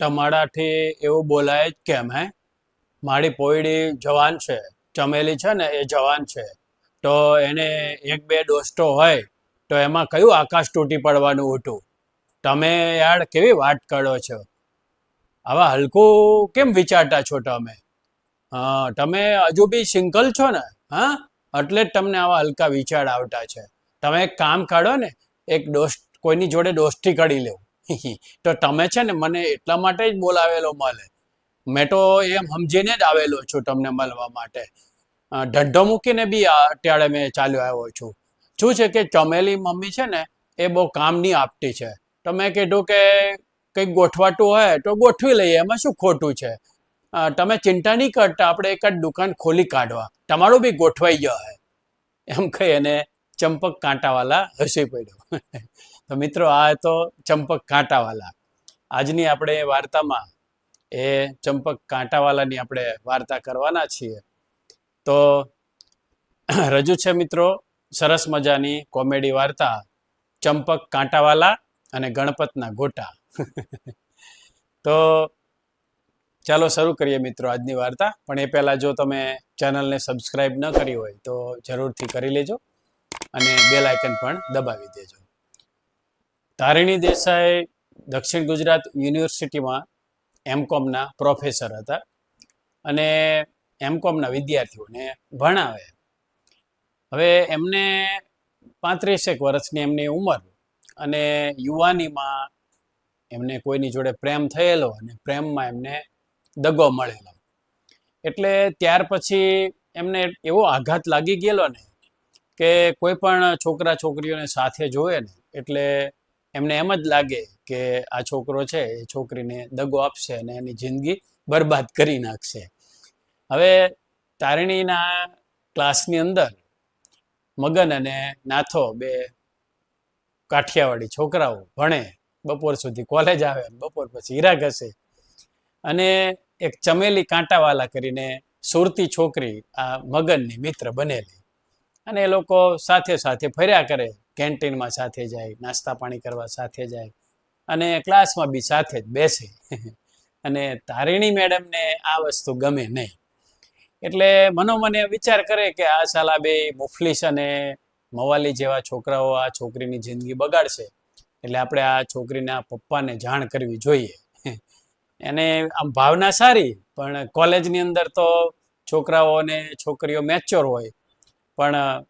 તમારાથી એવું બોલાય જ કેમ, હે? મારી પોયડી જવાન છે, ચમેલી છે ને એ જવાન છે. તો એને એક બે દોસ્તો હોય, તો એમાં કયું આકાશ તૂટી પડવાનું હતું? તમે યાર કેવી વાત કરો છો? આવા હલકું કેમ વિચારતા છો તમે? હા, તમે હજુ બી સિંગલ છો ને? હા? એટલે જ તમને આવા હલકા વિચાર આવતા છે. તમે એક કામ કાઢો ને, એક દોસ્ત, કોઈની જોડે દોસ્તી કરી લેવું તો તમે છે ને મને એટલા માટે જ બોલાવેલો મળે. મેં તો એમ સમજીને જ આવેલો છું તમને મળવા માટે. ઢંઢો મૂકીને બી અત્યારે મેં ચાલ્યો આવ્યો છું. શું છે કે ચમેલી મમ્મી છે ને, એ બહુ કામ નહીં આપતી છે. તો મેં કીધું કે કંઈક ગોઠવાતું હોય તો ગોઠવી લઈએ, એમાં શું ખોટું છે? તમે ચિંતા નહીં કરતા, આપણે એક જ દુકાન ખોલી કાઢવા. તમારું બી ગોઠવાઈ જાય એમ કહી અને ચંપક કાંટાવાલા હસી પડ્યો. તો મિત્રો, આ તો ચંપક કાંટાવાલા. આજની આપણે વાર્તામાં એ ચંપક કાંટાવાલાની આપણે વાર્તા કરવાના છીએ. તો રજૂ છે મિત્રો, સરસ મજાની કોમેડી વાર્તા, ચંપક કાંટાવાલા અને ગણપતના ગોટા. તો ચાલો શરૂ કરીએ મિત્રો આજની વાર્તા. પણ એ પહેલાં જો તમે ચેનલને સબસ્ક્રાઈબ ન કરી હોય તો જરૂરથી કરી લેજો. અને બેલ આઇકન પણ દબાવી દેજો. તારીણી દેસાઈ દક્ષિણ ગુજરાત યુનિવર્સિટીમાં એમકોમના પ્રોફેસર હતા અને એમકોમના વિદ્યાર્થીઓને ભણાવે. હવે એમને પાંત્રીસેક વર્ષની એમની ઉંમર અને યુવાનીમાં એમને કોઈની જોડે પ્રેમ થયેલો અને પ્રેમમાં એમને દગો મળેલો. એટલે ત્યાર પછી એમને એવો આઘાત લાગી ગયેલો ને કે કોઈ પણ છોકરા છોકરીઓને સાથે જોવે ને, એટલે એમને એમ જ લાગે કે આ છોકરો છે, એ છોકરીને દગો આપશે અને એની જિંદગી બરબાદ કરી નાખશે. હવે તારીણીના ક્લાસની અંદર મગન અને નાથો બે કાઠિયાવાડી છોકરાઓ ભણે, બપોર સુધી કોલેજ આવે બપોર પછી હીરા ઘસે. અને એક ચમેલી કાંટાવાલા કરીને સુરતી છોકરી આ મગનની મિત્ર બનેલી. અને એ લોકો સાથે સાથે ફર્યા કરે, કેન્ટીનમાં સાથે જાય, નાસ્તા પાણી કરવા સાથે જાય અને ક્લાસમાં બી સાથે જ બેસે. અને તારિણી મેડમને આ વસ્તુ ગમે નહીં. એટલે મનોમને વિચાર કરે કે આ સાલા બે મુફલીસ અને મવાલી જેવા છોકરાઓ આ છોકરીની જિંદગી બગાડશે. એટલે આપણે આ છોકરીના પપ્પાને જાણ કરવી જોઈએ. એને આમ ભાવના સારી, પણ કોલેજની અંદર તો છોકરાઓ અને છોકરીઓ મેચ્યોર હોય. પણ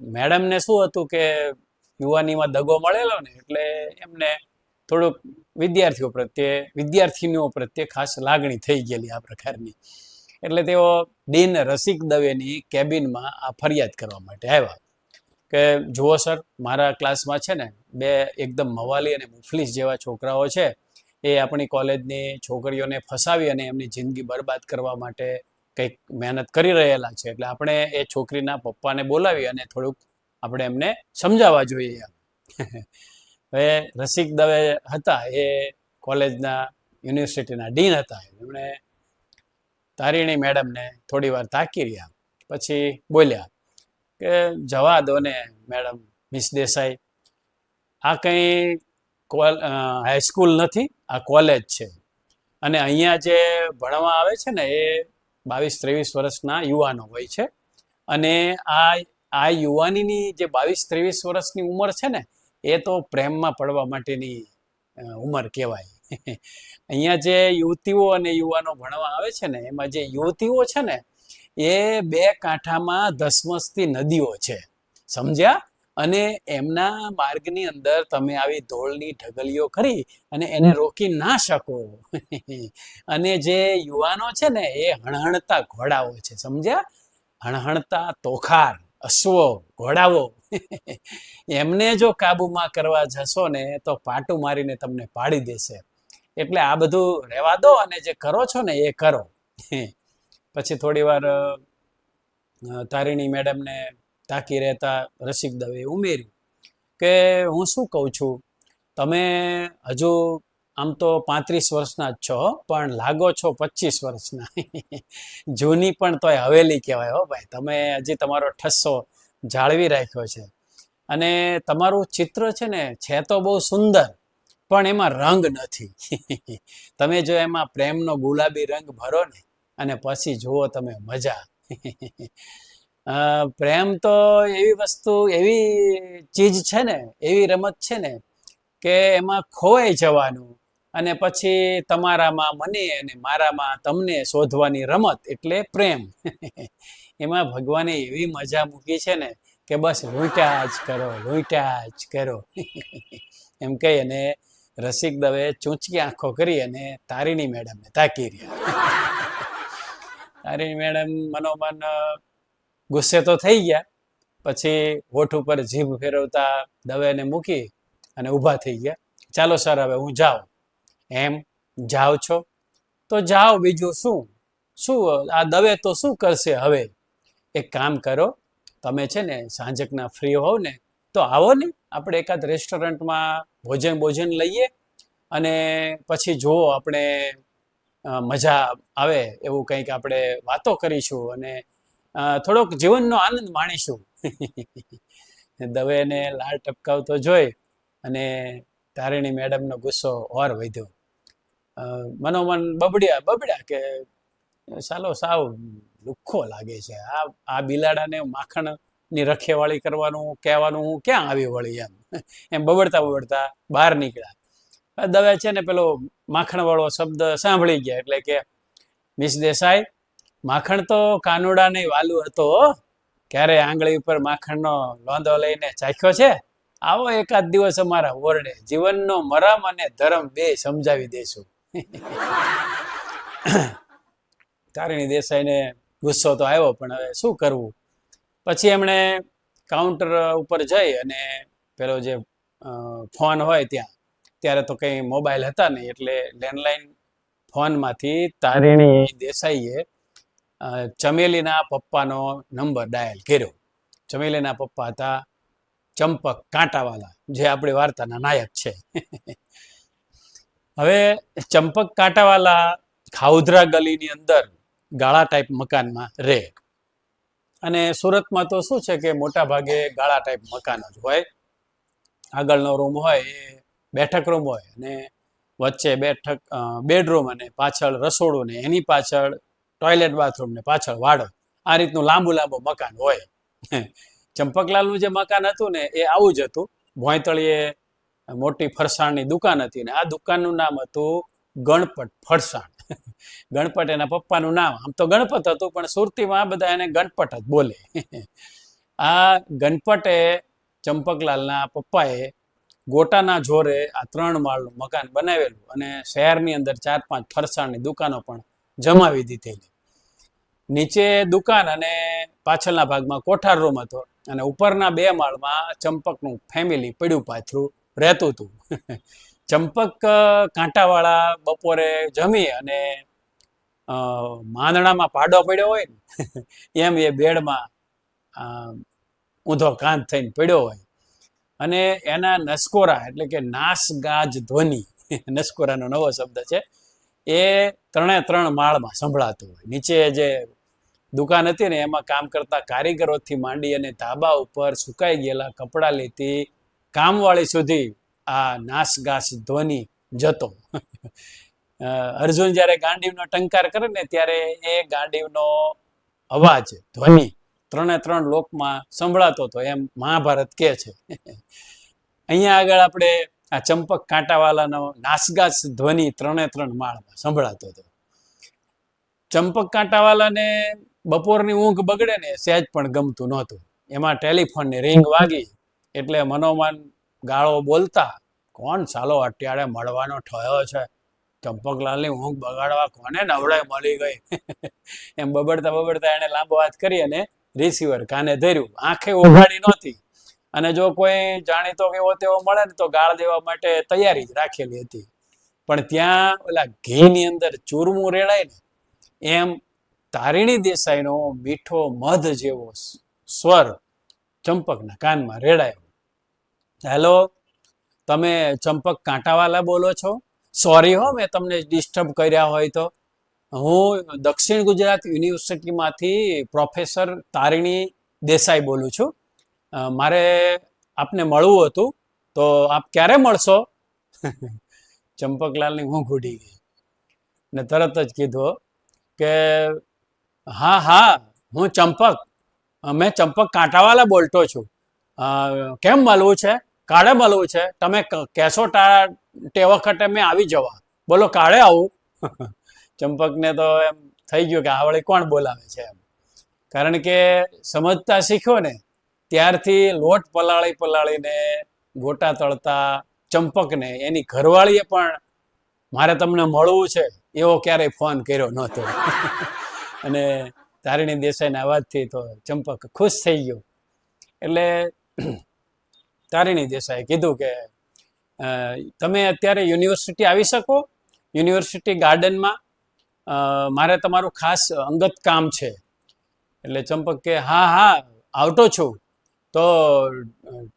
મેડમને શું હતું કે યુવાનીમાં દગો મળેલો ને એટલે એમને થોડુંક વિદ્યાર્થીઓ પ્રત્યે, વિદ્યાર્થીનીઓ પ્રત્યે ખાસ લાગણી થઈ ગયેલી આ પ્રકારની. એટલે તેઓ દિન રસિક દવેની કેબિનમાં આ ફરિયાદ કરવા માટે આવ્યા. કે, જુઓ સર, મારા ક્લાસમાં છે ને, બે એકદમ મવાલી અને મુફલીસ જેવા છોકરાઓ છે. એ આપણી કોલેજની છોકરીઓને ફસાવી અને એમની જિંદગી બરબાદ કરવા માટે કંઈક મહેનત કરી રહેલા છે. એટલે આપણે એ છોકરીના પપ્પાને બોલાવી અને થોડુંક આપણે એમને સમજાવવા જોઈએ. હવે રસિક દવે હતા, એ કોલેજના યુનિવર્સિટીના ડીન હતા. એમણે તારિણી મેડમને થોડી વાર તાકી રહ્યા. પછી બોલ્યા કે, જવા દો ને મેડમ, મિસ દેસાઈ. આ કંઈ કોલ હાઈસ્કૂલ નથી, આ કોલેજ છે. અને અહીંયા જે ભણવા આવે છે ને, એ બાવીસ, ત્રેવીસ વર્ષના યુવાનો હોય છે. અને આ આ યુવાનીની જે બાવીસ, ત્રેવીસ વર્ષની ઉંમર છે ને, એ તો પ્રેમમાં પડવા માટેની ઉંમર કહેવાય. અહીંયા જે યુવતીઓ અને યુવાનો ભણવા આવે છે ને, એમાં જે યુવતીઓ છે ને, એ બે કાંઠામાં ધસમસતી નદીઓ છે. સમજ્યા? અને એમના માર્ગની અંદર તમે આવી ધોળની ઢગલીઓ કરી અને એને રોકી ના શકો. અને જે યુવાનો છે ને એ હણહણતા ઘોડાઓ છે સમજ્યા? હણહણતા તોખાર અશ્વો ઘોડાઓ. એમને જો કાબુમાં કરવા જશો ને તો પાટું મારીને તમને પાડી દેશે. એટલે આ બધું રહેવા દો અને જે કરો છો ને એ કરો. પછી થોડી વાર તારીણી મેડમને તાકી રહેતા રસિક દવે ઉમેર્યું કે હું શું કહું છું? તમે હજુ આમ તો પાંત્રીસ વર્ષના જ છો, પણ લાગો છો પચીસ વર્ષના. જૂની પણ તોય હવેલી કહેવાય હો ભાઈ. તમે હજી તમારો ઠસ્સો જાળવી રાખ્યો છે. અને તમારું ચિત્ર છે ને, છે તો બહુ સુંદર, પણ એમાં રંગ નથી. તમે જો એમાં પ્રેમનો ગુલાબી રંગ ભરો ને, અને પછી જુઓ તમે મજા. પ્રેમ તો એવી વસ્તુ, એવી ચીજ છે ને, એવી રમત છે ને, કે એમાં ખોવાઈ જવાનું અને પછી તમારામાં મને અને મારામાં તમને શોધવાની રમત એટલે પ્રેમ. એમાં ભગવાને એવી મજા મૂકી છે ને, કે બસ લૂંટ્યા જ કરો, લૂંટ્યા જ કરો. એમ કહી અને રસિક દવે ચૂંચકી આંખો કરી અને તારીણી મેડમને તાકી રહ્યા. તારીણી મેડમ મનોમન ગુસ્સે તો થઈ ગયા, પછી હોઠ ઉપર જીભ ફેરવતા દવેને મૂકી અને ઊભા થઈ ગયા. ચાલો સર, હવે હું જાઉં. એમ જાઓ છો? તો જાઓ, બીજું શું? શું, આ દવે તો શું કરશે હવે? એક કામ કરો, તમે છે ને સાંજકના ફ્રી હોવ ને, તો આવો ને, આપણે એકાદ રેસ્ટોરન્ટમાં ભોજન ભોજન લઈએ અને પછી જુઓ આપણે મજા આવે એવું કંઈક આપણે વાતો કરીશું અને થોડોક જીવનનો આનંદ માણીશું. દવેને લાળ ટપકાવતો જોઈ અને તારીણી મેડમનો ગુસ્સો ઓર વધ્યો. મનોમન બબડ્યા બબડ્યા કે, સાલો, સાવ લુખ્ખો લાગે છે. આ આ બિલાડાને માખણની રખેવાળી કરવાનું, કહેવાનું હું ક્યાં આવી વળી એમ. એમ બબડતા બબડતા બહાર નીકળ્યા. દવે છે ને પેલો માખણવાળો શબ્દ સાંભળી ગયા એટલે કે, મિસ દેસાઈ માખણ તો કાનુડાને વાલું હતો. ક્યારે આંગળી ઉપર માખણનો લોંદો લઈને ચાખ્યો છે? આવો એકાદ દિવસ અમારા ઓરડે જીવનનો મરમ અને ધર્મ બે સમજાવી દેશું. તારીણી દેસાઈને ગુસ્સો તો આવ્યો, પણ હવે શું કરવું? પછી એમણે કાઉન્ટર ઉપર જઈ અને પેલો જે ફોન હોય ત્યાં, ત્યારે તો કંઈ મોબાઈલ હતા નહીં, એટલે લેન્ડલાઈન ફોનમાંથી તારીણી દેસાઈએ ચમેલીના પપ્પાનો નંબર ડાયલ કર્યો. ચમેલીના પપ્પા હતા ચંપક કાંટાવાલા, જે આપણી વાર્તાના નાયક છે. હવે ચંપક કાંટાવાલા ખાઉધરા ગલીની અંદર ગાળા ટાઈપ મકાનમાં રહે. અને સુરતમાં તો શું છે કે મોટા ભાગે ગાળા ટાઈપ મકાનો જ હોય. આગળનો રૂમ હોય એ બેઠક રૂમ હોય અને વચ્ચે બેઠક બેડરૂમ અને પાછળ રસોડું ને એની પાછળ ટોયલેટ બાથરૂમ ને પાછળ વાડો. આ રીતનું લાંબુ લાંબુ મકાન હોય. ચંપકલાલનું જે મકાન હતું ને, એ આવું જ હતું. ભોંયતળીએ મોટી ફરસાણની દુકાન હતી ને, આ દુકાનનું નામ હતું ગણપત ફરસાણ. ગણપત એના પપ્પાનું નામ. આમ તો ગણપત હતું, પણ સુરતીમાં બધા એને ગણપત જ બોલે. આ ગણપતે ચંપકલાલના પપ્પાએ ગોટાના જોરે આ ત્રણ માળનું મકાન બનાવેલું અને શહેરની અંદર ચાર પાંચ ફરસાણની દુકાનો પણ જમાવી દીધેલી. નીચે દુકાન અને પાછળના ભાગમાં કોઠાર રૂમ હતો અને ઉપરના બે માળમાં ચંપકનું ફેમિલી પડ્યું પાથરું રહેતું હતું. ચંપક કાંટાવાળા બપોરે જમી અને માંદણામાં પાડો પડ્યો હોય ને, એમ એ બેડમાં ઊંધો કાંત થઈને પડ્યો હોય. અને એના નસકોરા એટલે કે નાસ ગાજ ધ્વનિ, નસકોરાનો નવો શબ્દ છે, એ ત્રણે ત્રણ માળમાં સંભળાતું હોય. નીચે જે દુકાન હતી ને એમાં કામ કરતા કારીગરોથી માંડી અને ધાબા ઉપર સુકાઈ ગયેલા કપડાં લેતી કામવાળી સુધી આ નાસગાસ ધ્વનિ જતો. અર્જુન જ્યારે ગાંડીવનો ટંકાર કરે ને ત્યારે એ ગાંડીવનો અવાજ, ધ્વનિ ત્રણે ત્રણ લોકમાં સંભળાતો હતો, એમ મહાભારત કહે છે. અહીંયા આગળ આપણે આ ચંપક કાંટાવાલાનો નાસગાસ ધ્વનિ ત્રણે ત્રણ માળમાં સંભળાતો હતો. ચંપક કાંટાવાલાને બપોરની ઊંઘ બગડે ને સહેજ પણ ગમતું નહોતું. એમાં ટેલિફોનની રિંગ વાગી, એટલે મનોમન ગાળો બોલતા, કોણ ચાલો અત્યારે મળવાનો થયો છે? ચંપકલાલની ઊંઘ બગાડવા કોને નવડાય મળી ગઈ? એમ બબડતા બબડતા એને લાંબો વાત કરી અને રિસીવર કાને ધર્યું. આંખે ઓઘાડી નહોતી. અને જો કોઈ જાણીતો કે એવો તેવો મળે ને તો ગાળ દેવા માટે તૈયારી જ રાખેલી હતી. પણ ત્યાં ઓલા ઘીની અંદર ચૂરમું રેડાય ને એમ તારીણી દેસાઈનો મીઠો મધ જેવો સ્વર ચંપકના કાનમાં રેડાયો. હેલો, તમે ચંપક કાંટાવાલા બોલો છો? સોરી હો, મેં તમને ડિસ્ટર્બ કર્યા હોય તો. હું દક્ષિણ ગુજરાત યુનિવર્સિટીમાંથી પ્રોફેસર તારીણી દેસાઈ બોલું છું. મારે આપને મળવું હતું, તો આપ ક્યારે મળશો? ચંપકલાલની હું ઉડી ગઈ. ને તરત જ કીધું, કે હા હા, હું ચંપક. મેં ચંપક કાંટાવાલા બોલતો છું. કેમ મળવું છે? કાળે મળવું છે? તમે કહેશો તા વખતે મેં આવી જવા. બોલો, કાળે આવું? ચંપકને તો એમ થઈ ગયું કે આ વળી કોણ બોલાવે છે એમ. કારણ કે સમજતા શીખ્યો ને, ત્યારથી લોટ પલાળી પલાળીને ગોટા તળતા ચંપકને, એની ઘરવાળીએ પણ, મારે તમને મળવું છે. એવો ક્યારેય ફોન કર્યો નહોતો. અને તારિણી દેસાઈના અવાજથી તો ચંપક ખુશ થઈ ગયો. એટલે તારિણી દેસાઈએ કીધું કે તમે અત્યારે યુનિવર્સિટી આવી શકો. યુનિવર્સિટી ગાર્ડનમાં મારે તમારું ખાસ અંગત કામ છે. એટલે ચંપક કે, હા હા, આવતો છું. તો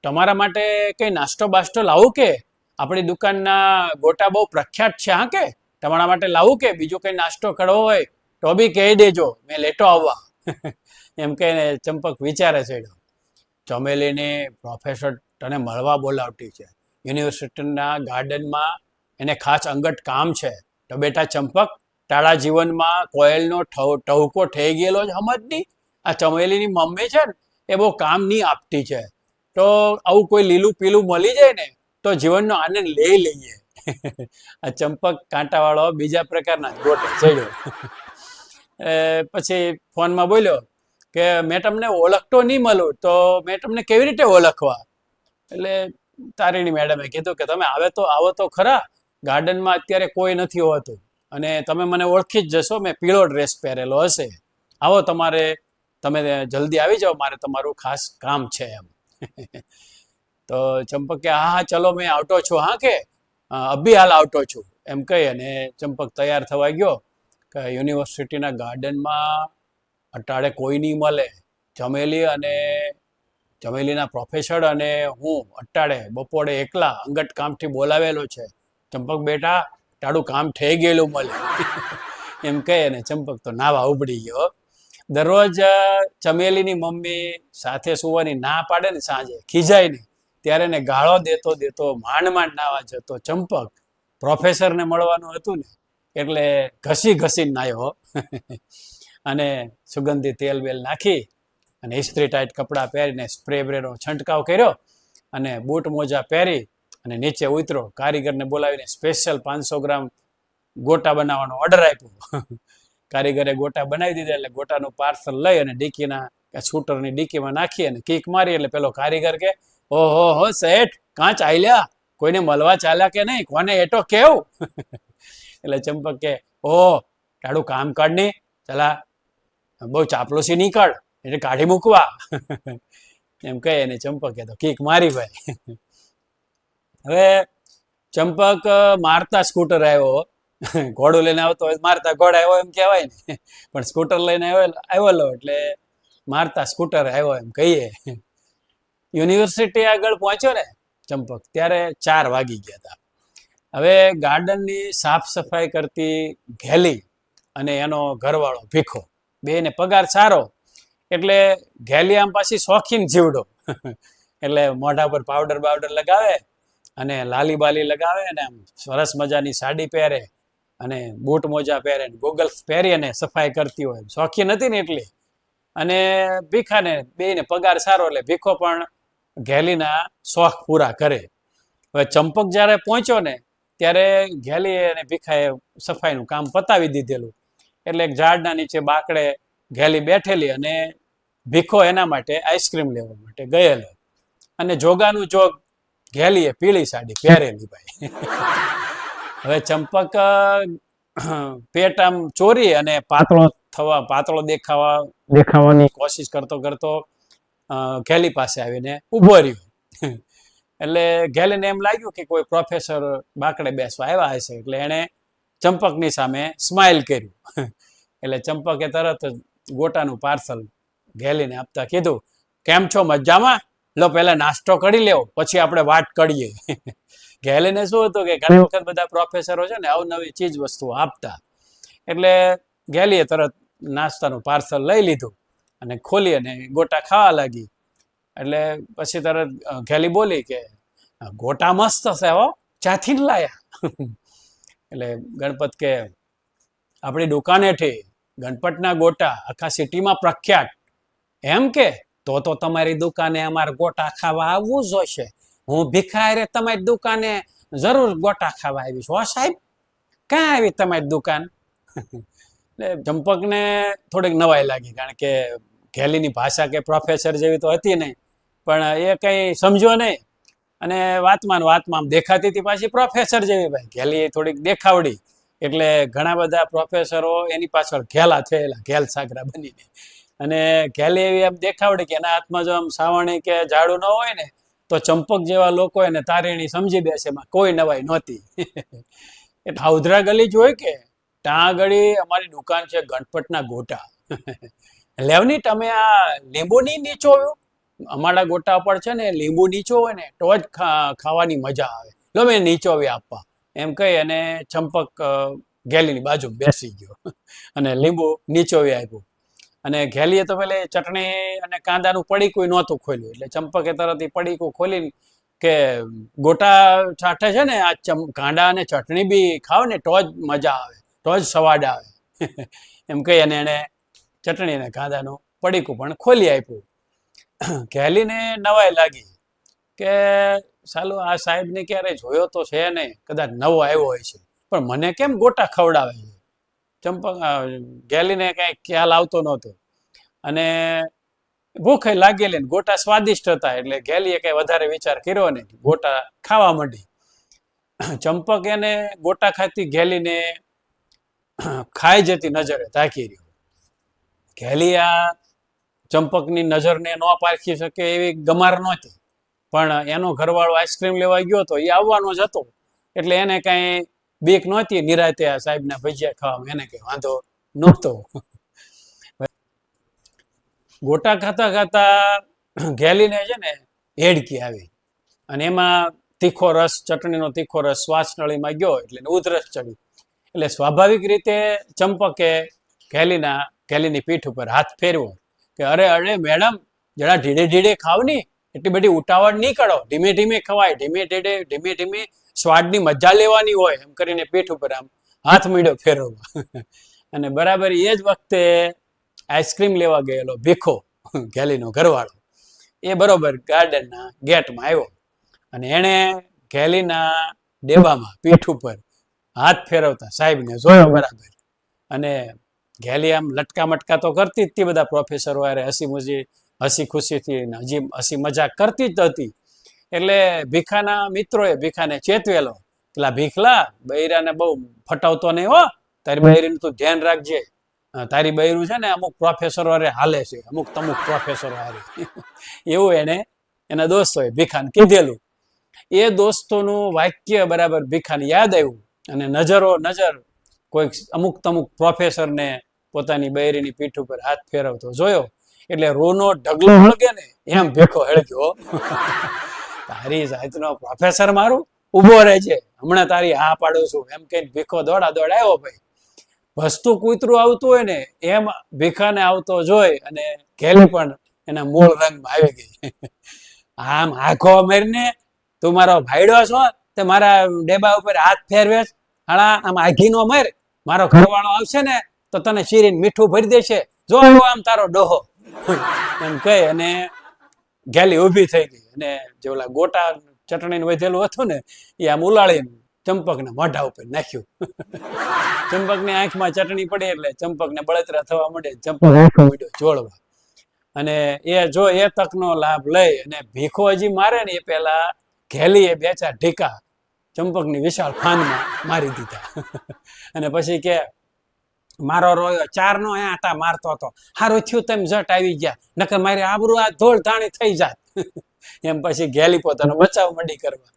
તમારા માટે કંઈ નાસ્તો બાસ્તો લાવું કે? આપણી દુકાનના ગોટા બહુ પ્રખ્યાત છે, હા કે? તમારા માટે લાવું કે? બીજો કંઈ નાસ્તો કરવો હોય? તો બી કહી દેજો, મેં લેટો આવવા. એમ કહીને ચંપક વિચારે ચડ્યો ચમેલીની પ્રોફેસર તને મળવા બોલાવતી છે. યુનિવર્સિટીના ગાર્ડનમાં એને ખાસ અંગત કામ છે. તો બેટા ચંપક, તારા જીવનમાં કોયલનો ટહુકો થઈ ગયેલો જ સમજની આ ચમેલીની મમ્મી છે ને, એ બહુ કામ નહીં આપતી છે. તો આવું કોઈ લીલું પીલું મળી જાય ને, તો જીવનનો આનંદ લઈ લઈએ. આ ચંપક કાંટાવાળો બીજા પ્રકારના ગોટે ચડ્યો પછી ફોનમાં બોલ્યો કે મેં તમને ઓળખતો નહીં મળું તો મેં તમને કેવી રીતે ઓળખવા? એટલે તારીણી મેડમે કીધું કે તમે આવે તો આવો તો ખરા, ગાર્ડનમાં અત્યારે કોઈ નથી હોતું અને તમે મને ઓળખી જ જશો, મેં પીળો ડ્રેસ પહેરેલો હશે. આવો તમારે, તમે જલ્દી આવી જાઓ, મારે તમારું ખાસ કામ છે એમ. તો ચંપક કે, હા હા, ચલો, મેં આવતો છું, હા, કે, અભી હાલ આવતો છું. એમ કહી અને ચંપક તૈયાર થવા ગયો. કે યુનિવર્સિટીના ગાર્ડનમાં અટાળે કોઈ નહીં મળે. ચમેલી અને ચમેલીના પ્રોફેસર અને હું અટાળે બપોરે એકલા અંગત કામથી બોલાવેલો છે. ચંપક બેટા, તારું કામ થઈ ગયેલું મળે. એમ કહે અને ચંપક તો નાવા ઉબડી ગયો. દરરોજ ચમેલીની મમ્મી સાથે સુવાની ના પાડે ને સાંજે, ખીજાય નહીં. ત્યારે એને ગાળો દેતો દેતો માંડ માંડ નાવા જતો ચંપક પ્રોફેસરને મળવાનું હતું ને એટલે ઘસી ઘસીને નાયો. અને સુગંધી તેલ બેલ નાખી અને ઇસ્ત્રી ટાઈટ કપડાં પહેરીને સ્પ્રે બ્રેનો છંટકાવ કર્યો અને બૂટ મોજા પહેરી અને નીચે ઉતરો. કારીગરને બોલાવીને સ્પેશિયલ પાંચસો ગ્રામ ગોટા બનાવવાનો ઓર્ડર આપ્યો. કારીગરે ગોટા બનાવી દીધા એટલે ગોટાનું પાર્સલ લઈ અને ડીકીના છૂટરની ડીકીમાં નાખી અને કીક મારી એટલે પેલો કારીગર કે, ઓહો હો, શેઠ, કાંચ ચાલ્યા કોઈને મળવા ચાલ્યા કે નહીં? કોને એટો કેવું? એટલે ચંપક કે ઓ તારું કામ કાઢ ને ચલા, બહુ ચાપલોસી નહીં કાઢ એટલે કાઢી મૂકવા. એમ કહે અને ચંપકે તો કીક મારી ભાઈ. હવે ચંપક મારતા સ્કૂટર આવ્યો. ઘોડું લઈને આવતો હોય મારતા ઘોડા આવ્યો એમ કહેવાય ને. પણ સ્કૂટર લઈને આવ્યો આવેલો એટલે મારતા સ્કૂટર આવ્યો એમ કહીએ. યુનિવર્સિટી આગળ પહોંચ્યો ને ચંપક, ત્યારે ચાર વાગી ગયા હતા. હવે ગાર્ડનની સાફ સફાઈ કરતી ઘેલી અને એનો ઘરવાળો ભીખો બેને પગાર સારો, એટલે ઘેલી આમ પાછી શોખીન જીવડો. એટલે મોઢા પર પાવડર બાવડર લગાવે અને લાલી બાલી લગાવે અને આમ સરસ મજાની સાડી પહેરે અને બૂટ મોજા પહેરે ગોગલ્સ પહેરી અને સફાઈ કરતી હોય. શોખીન હતી ને એટલી. અને ભીખાને બેને પગાર સારો એટલે ભીખો પણ ઘેલીના શોખ પૂરા કરે. હવે ચંપક જ્યારે પહોંચ્યો ને ત્યારે ઘેલીએ અને ભીખાએ સફાઈનું કામ પતાવી દીધેલું. એટલે એક ઝાડના નીચે બાકડે ઘેલી બેઠેલી અને ભીખો એના માટે આઈસ્ક્રીમ લેવા માટે ગયેલો. અને જોગાનું જોગ ઘેલીએ પીળી સાડી પહેરેલી ભાઈ. હવે ચંપક પેટ આમ ચોરી અને પાતળો થવા પાતળો દેખાવા દેખાવાની કોશિશ કરતો કરતો ઘેલી પાસે આવીને ઊભો રહ્યો. એટલે ઘેલીને એમ લાગ્યું કે કોઈ પ્રોફેસર બાકડે બેસવા આવ્યા હશે. એટલે એણે ચંપકની સામે સ્માઇલ કર્યું. એટલે ચંપકે તરત જ ગોટાનું પાર્સલ ઘેલીને આપતા કીધું, કેમ છો મજામાં? લો પહેલા નાસ્તો કરી લેવો, પછી આપણે વાત કરીએ. ઘેલીને શું હતું કે ઘણી વખત બધા પ્રોફેસરો છે ને અવનવી ચીજ વસ્તુઓ આપતા. એટલે ઘેલીએ તરત નાસ્તાનું પાર્સલ લઈ લીધું અને ખોલી અને ગોટા ખાવા લાગી. એટલે પછી તરત ઘેલી બોલી કે ગોટા મસ્ત હશે હો ચાથી લાયા. એટલે ગણપત કે, આપણી દુકાનેથી ગણપતના ગોટા આખા સિટીમાં પ્રખ્યાત. એમ કે, તો તો તમારી દુકાને અમારે ગોટા ખાવા આવવું જ હશે હું ભિખારે તમારી દુકાને જરૂર ગોટા ખાવા આવીશ. હો, સાહેબ? ક્યાં આવી તમારી દુકાન? એટલે ચંપકને થોડીક નવાઈ લાગી, કારણ કે ઘેલીની ભાષા કે પ્રોફેસર જેવી તો હતી નહીં. પણ એ કંઈ સમજો નહીં. અને વાતમાં વાતમાં દેખાતી હતી પાછી પ્રોફેસર જેવી ભાઈ. ઘેલી થોડીક દેખાવડી. એટલે ઘણા બધા પ્રોફેસરો એની પાછળ ઘેલા થયેલા, ઘેલ સાગરા બનીને. અને ઘેલી એવી આમ દેખાવડી કે એના હાથમાં જો આમ સાવણી કે ઝાડુ ન હોય ને, તો ચંપક જેવા લોકો એને તારીણી સમજી બેસે, એમાં કોઈ નવાઈ નહોતી. એ ભાવધરા ગલી જ હોય કે, ત્યાં ગળી અમારી દુકાન છે ગણપતના ગોટા. લેવની, તમે આ લીંબુની નીચોવ્યું અમારા ગોટા પર છે ને લીંબુ નીચો હોય ને, તો જ ખાવાની મજા આવે. લો મેં નીચોવી આપવા. એમ કહી અને ચંપક ઘેલીની બાજુ બેસી ગયો. અને લીંબુ નીચોવી આપ્યું. અને ઘેલીએ તો પેલે ચટણી અને કાંદાનું પડીકું નહોતું ખોલ્યું. એટલે ચંપકે તરત પડીકું ખોલીને કે ગોટા છાંટે છે ને, આ ચમ કાંદા અને ચટણી બી ખાવ ને, તો જ મજા આવે. તો જ સ્વાદ આવે. એમ કહી અને એણે ચટણી અને કાંદાનું પડીકું પણ ખોલી આપ્યું. ઘેલીને નવાઈ લાગી કે સાલું આ સાહેબને ક્યારે જોયો તો છે નહીં, કદાચ નવો આવ્યો હોય છે. પણ મને કેમ ગોટા ખવડાવે છે? ચંપક ગેલીને કાંઈ ખ્યાલ આવતો નહોતો. અને ભૂખે લાગેલી ને ગોટા સ્વાદિષ્ટ હતા, એટલે ઘેલીએ કાંઈ વધારે વિચાર કર્યો નહીં. ગોટા ખાવા માંડી. ચંપક એને ગોટા ખાતી ઘેલીને ખાઈ જતી નજરે તાકી રહ્યો. ઘેલી આ ચંપકની નજરને ન પારખી શકે એવી ગમાર નહોતી. પણ એનો ઘરવાળો આઈસ્ક્રીમ લેવા ગયો હતો એ આવવાનો જ હતો. એટલે એને કાંઈ બીક નહોતી, નિરાતે આ સાહેબના ભજીયા ખાવામાં એને કંઈ વાંધો નહોતો. ગોટા ખાતા ખાતા ઘેલીને છે ને હેડકી આવી. અને એમાં તીખો રસ, ચટણીનો તીખો રસ શ્વાસનળીમાં ગયો એટલે ઉધરસ ચડી. એટલે સ્વાભાવિક રીતે ચંપકે ઘેલીના ઘેલીની પીઠ ઉપર હાથ ફેરવો કે અરે અરે, મેડમ, જરા ધીરે ધીરે ખાવની. એટલી બધી ઉતાવળ નહીં કરો. ધીમે ધીમે ખવાય. ધીમે ધીરે, ધીમે ધીમે સ્વાદની મજા લેવાની હોય, એમ કરીને પીઠ ઉપર આમ હાથ મીડો ફેરવવા. અને બરાબર એ જ વખતે આઈસ્ક્રીમ લેવા ગયેલો ભીખો, ઘેલીનો ઘરવાળો. એ બરોબર ગાર્ડનના ગેટમાં આવ્યો. અને એણે ઘેલીના ડેબામાં પીઠ ઉપર હાથ ફેરવતા સાહેબને જોયો બરાબર. અને ઘેલી આમ લટકા મટકા તો કરતી જ તે બધા પ્રોફેસરો અરે હસી મુજી હસી ખુશીથી હજી હસી મજાક કરતી જ હતી. એટલે ભીખાના મિત્રોએ ભીખાને ચેતવેલો. પેલા ભીખલા બૈરાને બહુ ફટાવતો નહીં હો. તારી બૈરીનું તું ધ્યાન રાખજે. તારી બૈરું છે ને અમુક પ્રોફેસરો અરે હાલે છે અમુક તમુક પ્રોફેસરો હારે એવું એને એના દોસ્તોએ ભીખાને કીધેલું. એ દોસ્તોનું વાક્ય બરાબર ભીખાને યાદ આવ્યું અને નજરો નજર કોઈક અમુક તમુક પ્રોફેસરને પોતાની બૈરીની પીઠ ઉપર હાથ ફેરવતો. જોયો? એટલે રોનો ઢગલો હળગે ને એમ ભેખો હળગ્યો. તારી જાતનો પ્રોફેસર મારું ઊભો રહે છે હમણાં તારી હા પાડું છું. એમ કઈ ભીખો દોડા દોડ આવ્યો ભાઈ. વસ્તુ કૂતરું આવતું હોય ને એમ ભીખાને આવતો જોઈ અને ઘેલી પણ એના મૂળ રંગમાં આવી ગઈ. આમ આખો મારીને તું મારો ભાઈડો છો? તે મારા ડેબા ઉપર હાથ ફેરવે હા આમ આમ આઘીનો મર. મારો ઘરવાળો આવશે ને તો તને શીરીને મીઠું ભરી દેશે. જો આમ તારો ડોહો. એમ કહી અને ગેલી ઊભી થઈ ગઈ. અને જે ઓલા ગોટા ચટણીનું વધેલું હતું ને એ આમ ઉલાળીને ચંપકને મોઢા ઉપર નાખ્યું. ચંપકની આંખમાં ચટણી પડી એટલે ચંપકને બળતરા થવા માંડે ચંપક જોડવા. અને એ જો એ તકનો લાભ લઈ અને ભીખો હજી મારે ને એ પેલા ઘેલીએ બે ચાર ઢીકા ચંપકની વિશાળ ફાનમાં મારી દીધા. અને પછી કે મારો રોયો ચાર નો આટા મારતો હતો. હારું થયું તેમ જટ આવી ગયા. નકર મારી આબરૂ આ ધોળ ધાણી થઈ જાત. એમ પછી ઘેલી પોતાનો બચાવ મંડી કરવા.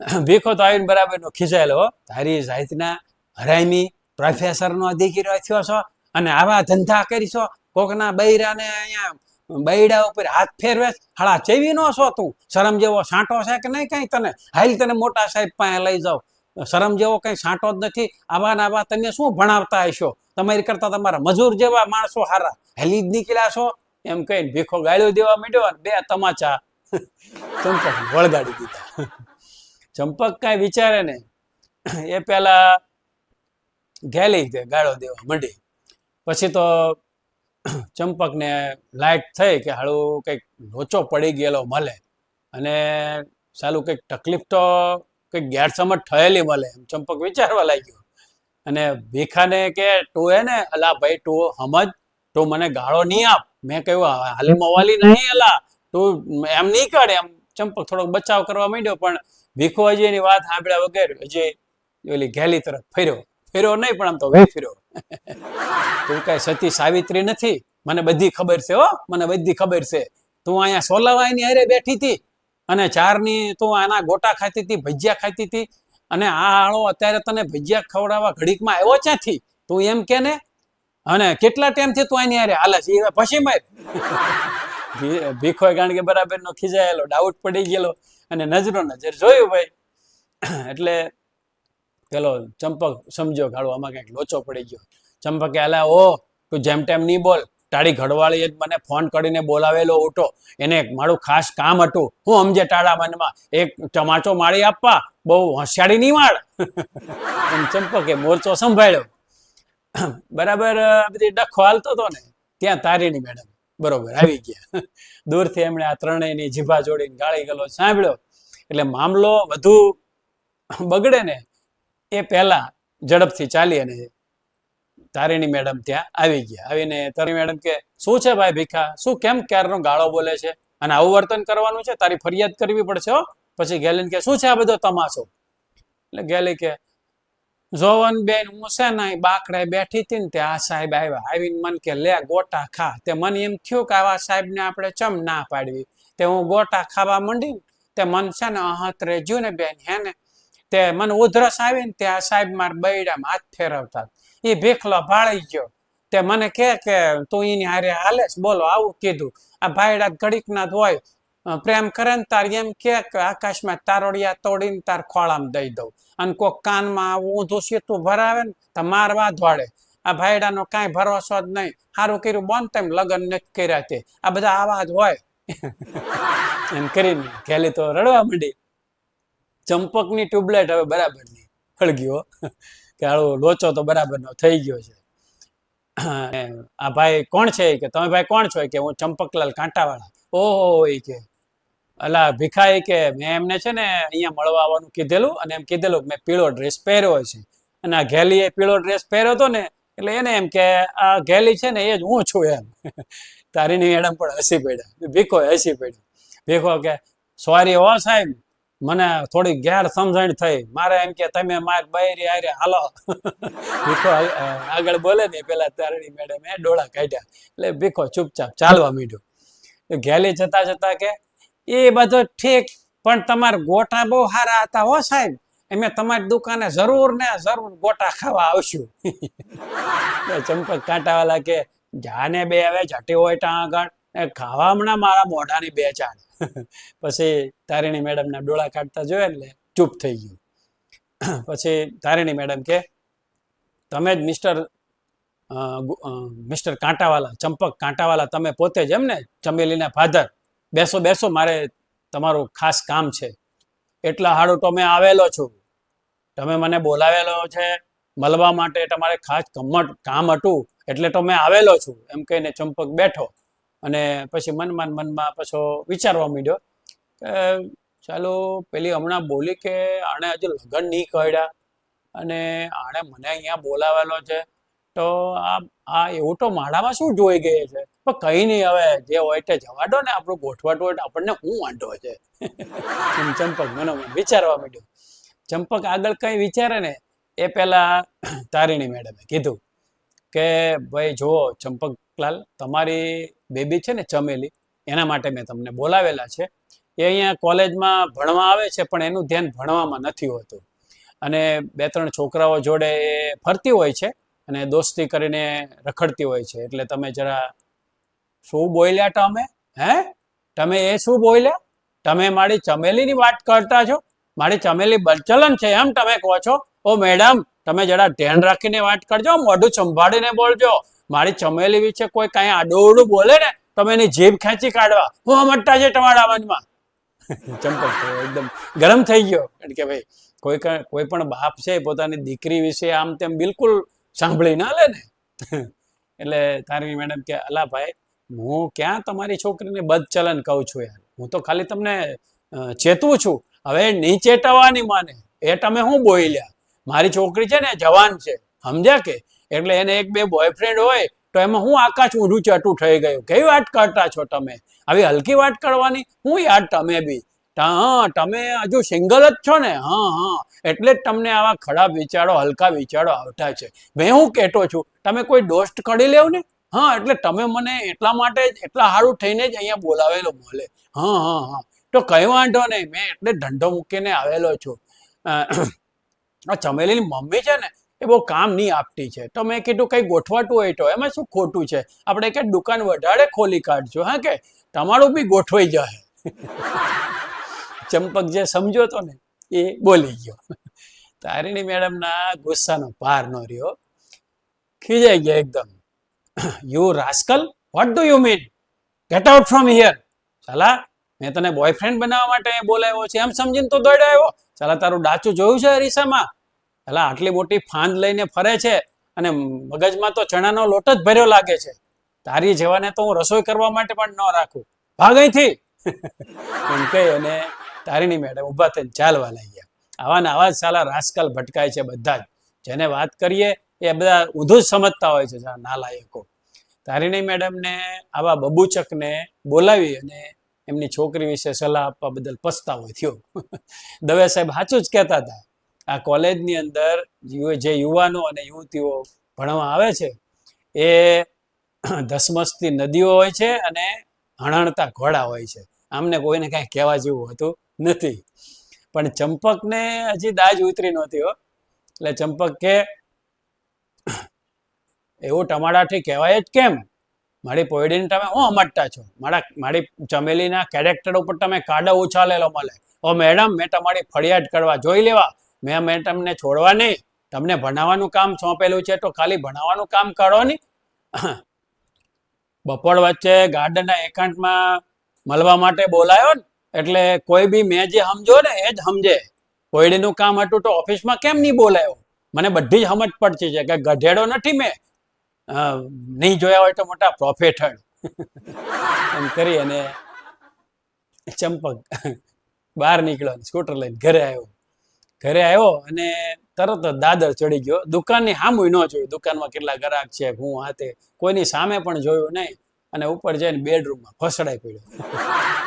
ભીખો તો આવીને બરાબર નો ખીજાયેલો. તારી જાતના હરામી પ્રોફેસર નો દીકરો થયો છો અને આવા ધંધા કરીશો, કોકના બૈરાને અહીંયા બૈડા ઉપર હાથ ફેરવે છે. હાળા ચેવી નો છો તું? શરમ જેવો સાંટો છે કે નહીં કઈ તને? હાલ તને મોટા સાહેબ પાસે લઈ જાઓ. શરમ જેવો કઈ સાંટો જ નથી. આવા ને આવા તમે શું ભણાવતા હશો? તમારી કરતા તમારા મજૂર જેવા માણસો હારા. હેલી જ નીકળ્યા છો? એમ કહીને ભીખો ગાળ્યો દેવા માંડ્યો બે તમાચા ચંપક વળગાડી દીધા. ચંપક કાંઈ વિચારે ને એ પેલા ગેલી દે ગાળો દેવા માંડી. પછી તો ચંપકને લાઈટ થઈ કે હાળું કંઈક લોચો પડી ગયેલો મળે. અને સાલું કંઈક તકલીફ તો કંઈક ગેરસમજ થયેલી મળે એમ ચંપક વિચારવા લાગ્યો. અને ભીખાને કે હે ને, અલા ભાઈ, તું સમજ, તું મને ગાળો નહીં આપ. મેં કહ્યું હાલી મવાલી નહીં, અલા. તું એમ નહીં કર. એમ ચંપક થોડોક બચાવ કરવા માંડ્યો, પણ ભીખો હજી એની વાત સાંભળ્યા વગર હજી ઓલી ઘેલી તરફ ફર્યો. ફેર્યો નહીં, પણ આમ તો વે ફેર્યો. તું કઈ સતી સાવિત્રી નથી? મને બધી ખબર છે, હો. મને બધી ખબર છે. તું અહીંયા સોલાવાઈની હારે બેઠી હતી? અને ચારની તું આના ગોટા ખાતી હતી, ભજીયા ખાતી હતી. અને આ આળો અત્યારે તને ભજીયા ખવડાવવા ઘડીકમાં આવ્યો ક્યાંથી? તું એમ કે ને? અને કેટલા ટાઈમથી તું આની હારે હાલે છે? પછી માર. ભીખો કારણ કે બરાબર નો ખીજાયેલો ડાઉટ પડી ગયેલો અને નજરો નજર જોયું ભાઈ. એટલે પેલો ચંપક, સમજો ગાળો, આમાં કંઈક લોચો પડી ગયો. ચંપકે હાલા ઓ તું જેમ તેમ નહીં બોલ. તારી ઘડવાળીએ જ મને ફોન કરીને બોલાવેલો ઉઠો. એને મારું ખાસ કામ હતું. હું સમજે તારા મનમાં, એક ચમાચો માળી આપવા, બહુ હોશિયારી નહીં માળ એમ ચંપકે મોરચો સંભાળ્યો. બરાબર બધી ડખો હાલતો હતો ને, ત્યાં તારીની મેડમ બરોબર આવી ગયા. દૂરથી એમણે આ ત્રણેયની જીભા જોડીને ગાળી ગલો સાંભળ્યો. એટલે મામલો વધુ બગડે ને, એ પહેલા ઝડપથી ચાલી અને તારીણી મેડમ ત્યાં આવી ગયા. આવીને તારી મેડમ કે, શું છે ભાઈ ભીખા? શું કેમ ક્યારનો ગાળો બોલે છે? અને આવું વર્તન કરવાનું છે? તારી ફરિયાદ કરવી પડશે પછી ગેલીન કે, શું છે આ બધો તમાશો? એટલે ગેલી કે જોવન બેન હું છે ને બાકડે બેઠી હતી ને તે આ સાહેબ આવ્યા. આવીને મન કે, લે ગોટા ખા. તે મને એમ થયું કે, આવા સાહેબને આપણે ચમ ના પાડવી? તે હું ગોટા ખાવા માંડી તે મન છે ને અહત રેજ્યું ને બેન, હે ને? તે મને ઉધરસ આવી ને તે આ સાહેબ મારા બૈડામાં હાથ ફેરવતા એ ભેખલો ભાળી ગયો. તે મને કે કે, તું એની હારે હાલે બોલો, આવું કીધું. આ ભાઈડા ઘડીક ના હોય. પ્રેમ કરે ને તાર એમ કે, આકાશમાં તારોડિયા તોડીને તાર ખોળામાં દઈ દઉં. અને કોક કાનમાં ઊંધું સીતું ભરાવે ને, તો મારવા ધોડે આ ભાઈડાનો કાંઈ ભરોસો જ નહીં. સારું કર્યું બોન તેમ લગ્ન નથી કર્યા તે. આ બધા આવા જ હોય. એમ કરીને ઘેલી તો રડવા માંડી. ચંપકની ટ્યુબલાઇટ હવે બરાબર નહીં. હળગ્યો કે હાલો, લોચો તો બરાબરનો થઈ ગયો છે. આ ભાઈ કોણ છે કે, તમે ભાઈ કોણ છો? કે, હું ચંપકલાલ કાંટાવાળા. ઓહો, એ કે, અલા ભીખા એ કે, મેં એમને છે ને અહીંયા મળવા આવવાનું કીધેલું અને એમ કીધેલું મેં પીળો ડ્રેસ પહેર્યો છે. અને આ ઘેલીએ પીળો ડ્રેસ પહેર્યો હતો ને, એટલે એને એમ કે, આ ઘેલી છે ને એ જ હું છું એમ. તારીની મેડમ પણ હસી પડ્યા. ભીખો હસી પડ્યો. ભીખો કે, સોરી હો સાહેબ મને થોડી ગેર સમજણ થઈ. મારે એમ કે તમે માર બૈરી આરે હાલો. ભીખો આગળ બોલે ને પેલા તારણી મેડમ એ ડોળા કાઢ્યા. એટલે ભીખો ચૂપચાપ ચાલવા માંડ્યો. ઘેલી જતા જતા કે એ બધો ઠીક પણ તમારા ગોટા બહુ સારા હતા હો સાહેબ. અમે તમારી દુકાને જરૂર ને જરૂર ગોટા ખાવા આવશું. ચંપક કાંટાવાલા કે જાને બે હવે જટી હોય ત્યાં આગળ ખાવા હમણાં મારા મોઢાની બે ચાડ પછી તારીણી મેડમના ડોળા કાઢતા જોયા એટલે ચૂપ થઈ ગયું. પછી તારીણી મેડમ કે, તમે જ મિસ્ટર મિસ્ટર કાંટાવાલા, ચંપક કાંટાવાલા, તમે પોતે જ એમ ને ચમેલીના ફાધર. બેસો બેસો, મારે તમારું ખાસ કામ છે. એટલા હાડું તો મેં આવેલો છું. તમે મને બોલાવેલો છે, મળવા માટે તમારે ખાસ કમટ, કામ હતું, એટલે તો મેં આવેલો છું. એમ કહીને ચંપક બેઠો. અને પછી મનમાં મનમાં પાછો વિચારવા માંડ્યો કે, ચાલો, પેલી હમણાં બોલી કે આણે હજુ લગ્ન નહીં કર્યા અને આણે મને અહીંયા બોલાવેલો છે. તો આ આ એવું તો માળામાં શું જોઈ ગઈ છે? પણ કઈ નહીં હવે, જે હોય તે જવા દો ને આપણું ગોઠવાટું હોય આપણને શું વાંધો છે? ચંપક ચંપક મનોમન વિચારવા માંડ્યું. ચંપક આગળ કઈ વિચારે ને, એ પેલા તારીણી મેડમે કીધું કે, ભાઈ જુઓ ચંપકલાલ તમારી બેબી છે ને ચમેલી, એના માટે મેં તમને બોલાવેલા છે. એ અહીંયા કોલેજમાં ભણવા આવે છે, પણ એનું ધ્યાન ભણવામાં નથી હોતું. અને બે ત્રણ છોકરાઓ જોડે એ ફરતી હોય છે અને દોસ્તી કરીને રખડતી હોય છે. એટલે તમે જરા શું બોલ્યા તમે? હે? તમે એ શું બોલ્યા? તમે મારી ચમેલીની વાત કરતા છો? મારી ચમેલી બચલન છે એમ તમે કહો છો? ઓ મેડમ, તમે જરા ધ્યાન રાખીને વાત કરજો, મોઢું સંભાળીને બોલજો. મારી ચમેલી વિશે કોઈ કાંઈ આડોવડું બોલે ને, તમે એની જીભ ખેંચી કાઢવા. હું સમજતા છે તમારા ચંપક તો એકદમ ગરમ થઈ ગયો. કારણ કે ભાઈ, કોઈ કોઈ પણ બાપ છે પોતાની દીકરી વિશે આમ તેમ બિલકુલ સાંભળી ના લે ને. એટલે તારી મેડમ કે, અલા ભાઈ, હું ક્યાં તમારી છોકરીને બદચલન કહું છું યાર? હું તો ખાલી તમને ચેતવું છું. હવે નહીં ચેતવવાની માને. એ તમે શું બોલ્યા મારી છોકરી છે ને, જવાન છે. સમજ્યા કે? એટલે એને એક બે બોયફ્રેન્ડ હોય, તો એમાં હું આકાશ ઊંધું ચટું થઈ ગયું? કઈ વાત કરતા છો તમે? આવી હલકી વાત કરવાની? હું યાર તમે બી. હા, તમે હજુ સિંગલ જ છો ને? હા હા. એટલે જ તમને આવા ખરાબ વિચારો, હલકા વિચારો આવતા છે. મેં હું કહેતો છું, તમે કોઈ દોસ્ત કરી લેવ ને? હા, એટલે તમે મને એટલા માટે જ, એટલા સારું થઈને જ અહીંયા બોલાવેલો મળે હા હા હા. તો કઈ વાંધો નહીં. મેં એટલે ધંધો મૂકીને આવેલો છું. આ ચમેલીની મમ્મી છે ને એ બહુ કામ નહીં આપતી છે. તો મેં કીધું કંઈ ગોઠવાતું હોય તો. એમાં શું ખોટું છે? આપણે કે દુકાન વધારે ખોલી કાઢજો, હા કે? તમારું બી ગોઠવાઈ જાય ચંપક જે સમજો તો ને, એ બોલી ગયો. તારીણી મેડમના ગુસ્સાનો પાર ન રહ્યો. ખીજાઈ ગયા એકદમ. You rascal what do you mean get out from here ચાલા મેં તને બોયફ્રેન્ડ બનાવવા માટે બોલાવ્યો છે. એમ સમજીને તો દોડ્યો. સાલા, તારું ડાચું જોયું છે અરીસામાં? સાલા આટલી મોટી ફાંદ લઈને ફરે છે અને મગજમાં તો ચણાનો લોટ જ ભર્યો લાગે છે. તારી જેવાને તો હું રસોઈ કરવા માટે પણ ન રાખું. ભાગ અહીંથી. એમ કહી અને તારીની મેડમ ઊભા થઈને ચાલવા લાગ્યા. આવા ને આવા જ સાલા રાસ્કલ ભટકાય છે બધા જ. જેને વાત કરીએ એ બધા ઊંધું જ સમજતા હોય છે નાલાયકો તારીણી મેડમને આવા બબુચકને બોલાવી અને એમની છોકરી વિશે સલાહ આપવા બદલ પસ્તાવો થયો. દવે સાહેબ સાચું જ કહેતા હતા. આ કોલેજની અંદર જે યુવાનો અને યુવતીઓ ભણવા આવે છે, એ ધસમસતી નદીઓ હોય છે અને હણાણતા ઘોડા હોય છે. આમને કોઈને કાંઈ કહેવા જેવું હોતું નથી. પણ ચંપકને હજી દાજ ઉતરી નહોતી હો. એટલે ચંપક કે, એવું ટમાડાથી કહેવાય જ કેમ? મારી પોયડીને તમે હું અમટતા છો? મારા, મારી ચમેલીના કેરેક્ટર ઉપર તમે કાડા ઉછાલેલો મળે. ઓ મેડમ મેં તમારી ફરિયાદ કરવા જોઈ લેવા. મેં મેં તમને છોડવા નહીં, તમને ભણાવવાનું કામ સોંપેલું છે તો ખાલી ભણાવવાનું કામ કરો નહીં. બપોર વચ્ચે ગાર્ડનના એકાંતમાં મળવા માટે બોલાયો ને, એટલે કોઈ બી મેં જે સમજો ને એ જ સમજે. કોયડીનું કામ હતું તો ઓફિસમાં કેમ નહીં બોલાયો? મને બધી જ સમજ પડતી છે કે ગધેડો નથી મેં. નહીં જોયા હોય તો મોટા પ્રોફેટર એમ કરી અને ચંપક બહાર નીકળ્યો સ્કૂટર લઈને ઘરે આવ્યો. ઘરે આવ્યો અને તરત જ દાદર ચડી ગયો. દુકાનની સામું ન જોયું. દુકાનમાં કેટલા ગ્રાહક છે, હું હાથે કોઈની સામે પણ જોયું નહીં અને ઉપર જઈને બેડરૂમમાં ફસડાઈ પડ્યો.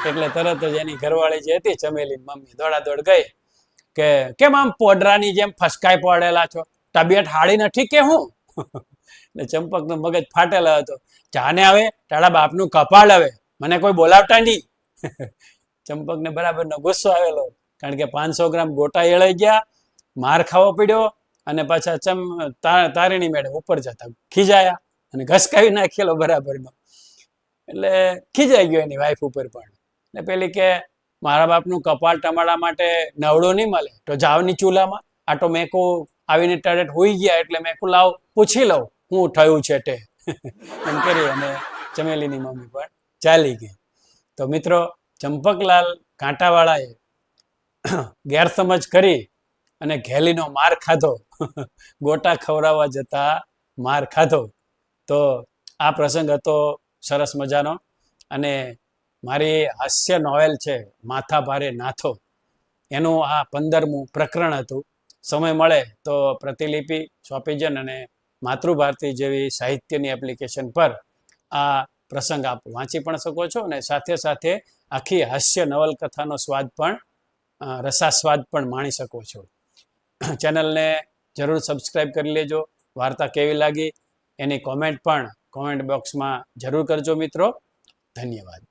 એટલે તરત જ એની ઘરવાળી જે હતી ચમેલી મમ્મી દોડાદોડ ગઈ કે, કેમ આમ પોડરાની જેમ ફસકાઈ પડેલા છો? તબિયત હાડી નથી કે હું? ને ચંપકનો મગજ ફાટેલો હતો. જાને આવે તારા બાપનું કપાળ આવે મને કોઈ બોલાવતા નહીં. ચંપકને બરાબરનો ગુસ્સો આવેલો. કારણ કે પાંચસો ગ્રામ ગોટા એળાઈ ગયા, માર ખાવો પડ્યો અને પાછા ચમ તારીણી મેળે ઉપર જતા. ખીજાયા અને ઘસકાવી નાખેલો બરાબરનો. એટલે ખીજાઈ ગયો એની વાઈફ ઉપર પણ. ને પેલી કે મારા બાપનું કપાળ ટમાડા માટે નવડો નહીં મળે, તો જાવની ચૂલામાં. આ તો મેં આવીને ટરેટ હોઈ ગયા એટલે મેં લાવ, પૂછી લઉં, હું થયું છે તે? એમ કરી અને ચમેલીની મમ્મી પણ ચાલી ગઈ. તો મિત્રો, ચંપકલાલ કાંટાવાળાએ ગેરસમજ કરી અને ઘેલીનો માર ખાધો. ગોટા ખવડાવવા જતા માર ખાધો. તો આ પ્રસંગ હતો સરસ મજાનો. અને મારી હાસ્ય નોવેલ છે, માથા ભારે નાથો. એનું આ પંદરમું પ્રકરણ હતું. સમય મળે તો પ્રતિલિપિ સોંપીજન અને માતૃભારતી જેવી સાહિત્યની એપ્લિકેશન પર આ પ્રસંગ આપ વાંચી પણ શકો છો અને સાથે સાથે આખી હાસ્ય નવલકથાનો સ્વાદ પણ રસાસ્વાદ પણ માણી શકો છો. ચેનલને જરૂર સબસ્ક્રાઈબ કરી લેજો. વાર્તા કેવી લાગી એની કોમેન્ટ પણ કોમેન્ટ બોક્સમાં જરૂર કરજો મિત્રો. ધન્યવાદ.